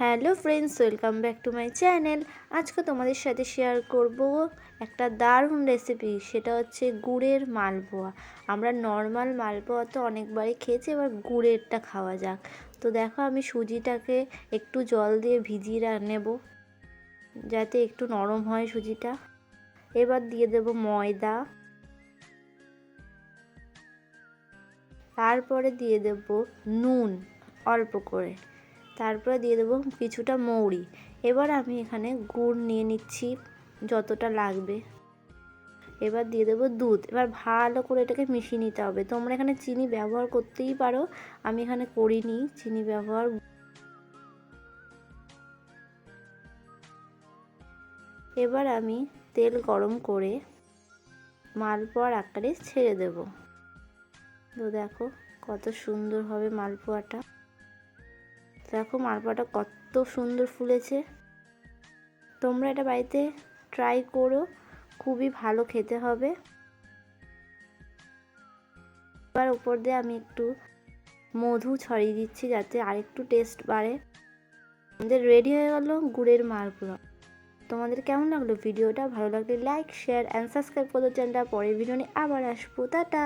Hello friends, welcome back to my channel. আজকে তোমাদের সাথে শেয়ার করব একটা দারুণ রেসিপি, সেটা হচ্ছে গুড়ের মালপোয়া। আমরা নর্মাল মালপোয়া তো অনেকবারই খেয়েছি, এবার গুড়েরটা খাওয়া যাক। তো দেখো আমি সুজিটাকে একটু জল দিয়ে ভিজিয়ে নেব, যাতে একটু নরম হয় সুজিটা। এবার দিয়ে দেব ময়দা। তারপরে দিয়ে দেব নুন, অল্প করে। তারপরে দিয়ে দেবো কিছুটা মৌরি। এবার আমি এখানে গুড় নিয়ে নিচ্ছি যতটা লাগবে। এবার দিয়ে দেবো দুধ। এবার ভালো করে এটাকে মিশিয়ে নিতে হবে। তোমরা এখানে চিনি ব্যবহার করতেই পারো। আমি এখানে করিনি চিনি ব্যবহার। এবার আমি তেল গরম করে মালপোয়ার আকারে ছেড়ে দেব। তো দেখো কত সুন্দর হবে মালপোয়াটা। দেখো মালপোয়াটা কত সুন্দর ফুলেছে। তোমরা এটা বাড়িতে ট্রাই করো, খুবই ভালো খেতে হবে। এবার উপর দিয়ে আমি একটু মধু ছড়িয়ে দিচ্ছি যাতে আরেকটু টেস্ট বাড়ে। আমাদের রেডি হয়ে গেল গুড়ের মালপোয়া তোমাদের কেমন লাগল ভিডিওটা ভালো লাগলে লাইক শেয়ার অ্যান্ড সাবস্ক্রাইব করো চ্যানেলটা পরের ভিডিও নিয়ে আবার আসব। টাটা!